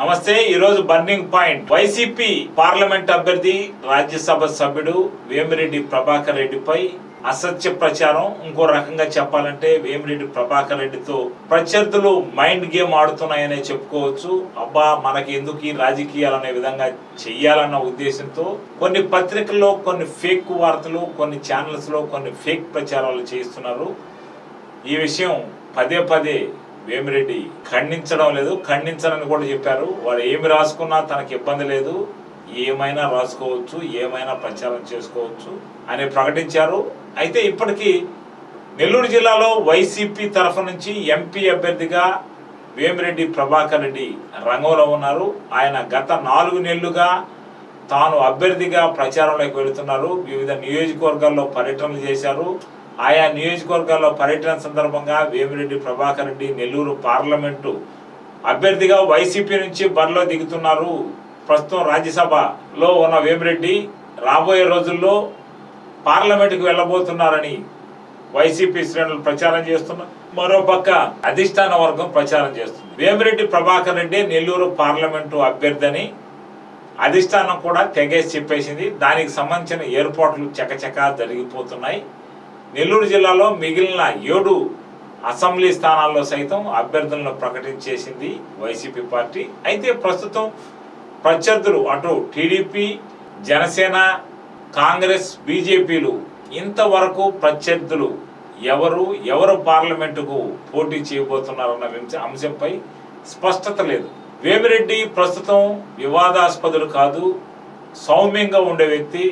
నమస్తే ఈరోజు burning point. YCP parliament అభ్యర్థి రాజ్యసభ సభ్యుడు వేమిరెడ్డి ప్రభాకర్ రెడ్డిపై అసత్య ప్రచారం. ఇంకో రకంగా చెప్పాలంటే వేమిరెడ్డి ప్రభాకర్ రెడ్డితో ప్రత్యర్థులు మైండ్ గేమ్ ఆడుతున్నాయనే చెప్పుకోవచ్చు. అబ్బా మనకి ఎందుకు ఈ రాజకీయాలు అనే విధంగా చెయ్యాలన్న ఉద్దేశంతో కొన్ని పత్రికల్లో కొన్ని ఫేక్ వార్తలు కొన్ని ఛానల్స్లో కొన్ని ఫేక్ ప్రచారాలు చేస్తున్నారు ఈ విషయం పదే పదే వేమిరెడ్డి ఖండించడం లేదు. ఖండించనని కూడా చెప్పారు. వాడు ఏమి రాసుకున్నా తనకి ఇబ్బంది లేదు. ఏమైనా రాసుకోవచ్చు ఏమైనా ప్రచారం చేసుకోవచ్చు అని ప్రకటించారు. అయితే ఇప్పటికీ నెల్లూరు జిల్లాలో వైసీపీ తరఫు నుంచి ఎంపీ అభ్యర్థిగా వేమిరెడ్డి ప్రభాకర్ రెడ్డి రంగంలో ఉన్నారు. ఆయన గత నాలుగు నెలలుగా తాను అభ్యర్థిగా ప్రచారంలోకి వెళుతున్నారు. వివిధ నియోజకవర్గాల్లో పర్యటనలు చేశారు. ఆయా నియోజకవర్గాల్లో పర్యటన సందర్భంగా వేమిరెడ్డి ప్రభాకర్ రెడ్డి నెల్లూరు పార్లమెంటు అభ్యర్థిగా వైసీపీ నుంచి బరిలో దిగుతున్నారు. ప్రస్తుతం రాజ్యసభలో ఉన్న వేమిరెడ్డి రాబోయే రోజుల్లో పార్లమెంటుకు వెళ్ళబోతున్నారని వైసీపీ శ్రేణులు ప్రచారం చేస్తున్నారు మరోపక్క అధిష్టాన వర్గం ప్రచారం చేస్తుంది. వేమిరెడ్డి ప్రభాకర్ రెడ్డి నెల్లూరు పార్లమెంటు అభ్యర్థి అధిష్టానం కూడా తెగేసి చెప్పేసింది. దానికి సంబంధించిన ఏర్పాట్లు చకచకా జరిగిపోతున్నాయి. నెల్లూరు జిల్లాలో మిగిలిన ఏడు అసెంబ్లీ స్థానాల్లో సైతం అభ్యర్థులను ప్రకటించేసింది వైసీపీ పార్టీ. అయితే ప్రస్తుతం ప్రత్యర్థులు అటు టీడీపీ జనసేన కాంగ్రెస్ బీజేపీలు ఇంతవరకు ప్రత్యర్థులు ఎవరు ఎవరు పార్లమెంటుకు పోటీ చేయబోతున్నారన్న అంశంపై స్పష్టత లేదు. వేమిరెడ్డి ప్రస్తుతం వివాదాస్పదుడు కాదు సౌమ్యంగా ఉండే వ్యక్తి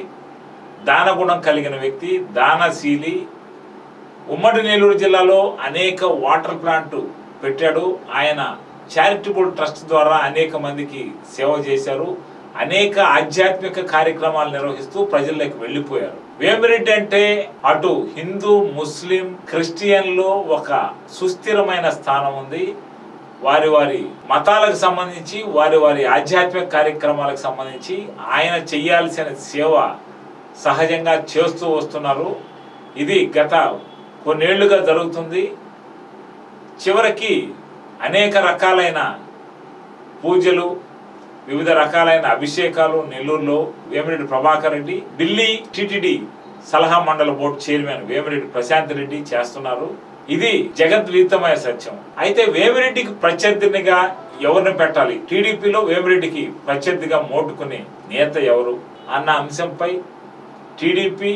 దానగుణం కలిగిన వ్యక్తి దానశీలి ఉమ్మడి నెల్లూరు జిల్లాలో అనేక వాటర్ ప్లాంట్ పెట్టాడు. ఆయన చారిటబుల్ ట్రస్ట్ ద్వారా అనేక మందికి సేవ చేశారు. అనేక ఆధ్యాత్మిక కార్యక్రమాలు నిర్వహిస్తూ ప్రజల్లోకి వెళ్ళిపోయారు. వేమిరెడ్డి అంటే అటు హిందూ ముస్లిం క్రిస్టియన్లో ఒక సుస్థిరమైన స్థానం ఉంది. వారి వారి మతాలకు సంబంధించి వారి వారి ఆధ్యాత్మిక కార్యక్రమాలకు సంబంధించి ఆయన చేయాల్సిన సేవ సహజంగా చేస్తూ వస్తున్నారు. ఇది గత కొన్నేళ్ళుగా జరుగుతుంది. చివరికి అనేక రకాలైన పూజలు వివిధ రకాలైన అభిషేకాలు నెల్లూరులో వేమిరెడ్డి ప్రభాకర్ రెడ్డి ఢిల్లీ టిటిడి సలహా మండల బోర్డు చైర్మన్ వేమిరెడ్డి ప్రశాంత్ రెడ్డి చేస్తున్నారు. ఇది జగద్వితమైన సత్యం. అయితే వేమిరెడ్డికి ప్రత్యర్థినిగా ఎవరిని పెట్టాలి? టీడీపీలో వేమిరెడ్డికి ప్రత్యర్థిగా మోటుకునే నేత ఎవరు? అన్న అంశంపై టీడీపీ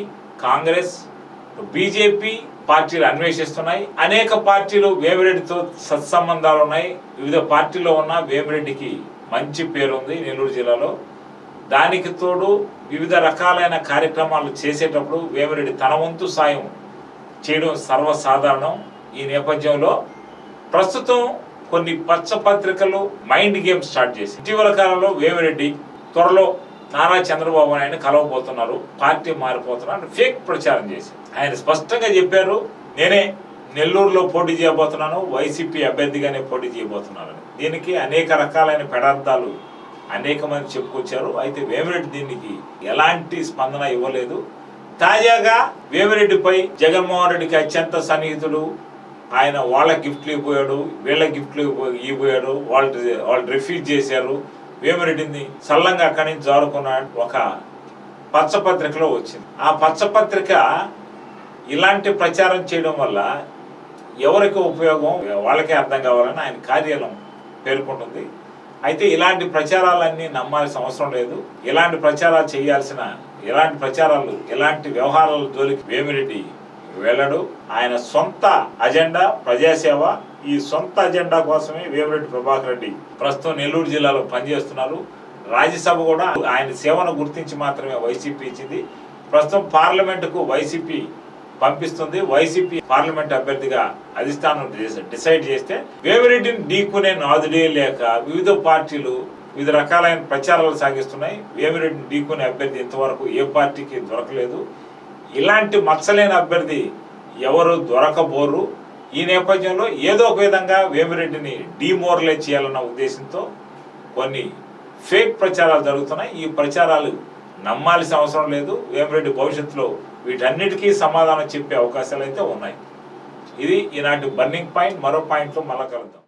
కాంగ్రెస్ బీజేపీ పార్టీలు అన్వేషిస్తున్నాయి. అనేక పార్టీలు వేమిరెడ్డితో సత్సంబంధాలు ఉన్నాయి. వివిధ పార్టీలో ఉన్న వేమిరెడ్డికి మంచి పేరు ఉంది నెల్లూరు జిల్లాలో. దానికి తోడు వివిధ రకాలైన కార్యక్రమాలు చేసేటప్పుడు వేమిరెడ్డి తన వంతు సాయం చేయడం సర్వసాధారణం ఈ నేపథ్యంలో. ప్రస్తుతం కొన్ని పచ్చ పత్రికలు మైండ్ గేమ్ స్టార్ట్ చేసి ఇటీవల కాలంలో వేమిరెడ్డి త్వరలో నారా చంద్రబాబు నాయుడు కలవబోతున్నారు. పార్టీ మారిపోతున్నారు. ఫేక్ ప్రచారం చేసి ఆయన స్పష్టంగా చెప్పారు నేనే నెల్లూరులో పోటీ చేయబోతున్నాను వైసీపీ అభ్యర్థిగానే పోటీ చేయబోతున్నాను దీనికి అనేక రకాలైన పెడార్థాలు అనేక మంది చెప్పుకొచ్చారు. అయితే వేమిరెడ్డి దీనికి ఎలాంటి స్పందన ఇవ్వలేదు. తాజాగా వేమిరెడ్డిపై జగన్మోహన్ రెడ్డికి అత్యంత సన్నిహితుడు. ఆయన వాళ్ళ గిఫ్ట్లు ఇవ్వబోయాడు వీళ్ళ గిఫ్ట్లు ఇవ్వబోయాడు వాళ్ళు వాళ్ళు రిఫ్యూజ్ చేశారు. వేమిరెడ్డిని సల్లంగా అక్కడి నుంచి జారుకున్నాడు ఒక పచ్చపత్రికలో వచ్చింది. ఆ పచ్చపత్రిక ఇలాంటి ప్రచారం చేయడం వల్ల ఎవరికి ఉపయోగం? వాళ్ళకే అర్థం కావాలని ఆయన కార్యాలయం పేర్కొంటుంది. అయితే ఇలాంటి ప్రచారాలన్నీ నమ్మాల్సిన అవసరం లేదు. ఇలాంటి ప్రచారాలు చేయాల్సిన ఇలాంటి ప్రచారాలు ఇలాంటి వ్యవహారాల జోలికి వేమిరెడ్డి వెళ్ళడు. ఆయన సొంత అజెండా ప్రజాసేవ ఈ సొంత అజెండా కోసమే వేమిరెడ్డి ప్రభాకర్ రెడ్డి ప్రస్తుతం నెల్లూరు జిల్లాలో పనిచేస్తున్నారు. రాజ్యసభ కూడా ఆయన సేవను గుర్తించి మాత్రమే వైసీపీ ఇచ్చింది. ప్రస్తుతం పార్లమెంటుకు వైసీపీ పంపిస్తుంది. వైసీపీ పార్లమెంట్ అభ్యర్థిగా అధిష్టానం డిసైడ్ చేస్తే వేమిరెడ్డిని ఢీకునే నాదుడే లేక వివిధ పార్టీలు వివిధ రకాలైన ప్రచారాలు సాగిస్తున్నాయి. వేమిరెడ్డిని ఢీకునే అభ్యర్థి ఇంతవరకు ఏ పార్టీకి దొరకలేదు. ఇలాంటి మచ్చలేని అభ్యర్థి ఎవరు దొరకబోరు? ఈ నేపథ్యంలో ఏదో ఒక విధంగా వేమిరెడ్డిని డీమోరలైజ్ చేయాలన్న ఉద్దేశంతో కొన్ని ఫేక్ ప్రచారాలు జరుగుతున్నాయి. ఈ ప్రచారాలు నమ్మాల్సిన అవసరం లేదు. వేమిరెడ్డి భవిష్యత్తులో వీటన్నిటికీ సమాధానం చెప్పే అవకాశాలు అయితే ఉన్నాయి. ఇది ఈనాటి బర్నింగ్ పాయింట్. మరో పాయింట్లో మళ్ళా కలుద్దాం.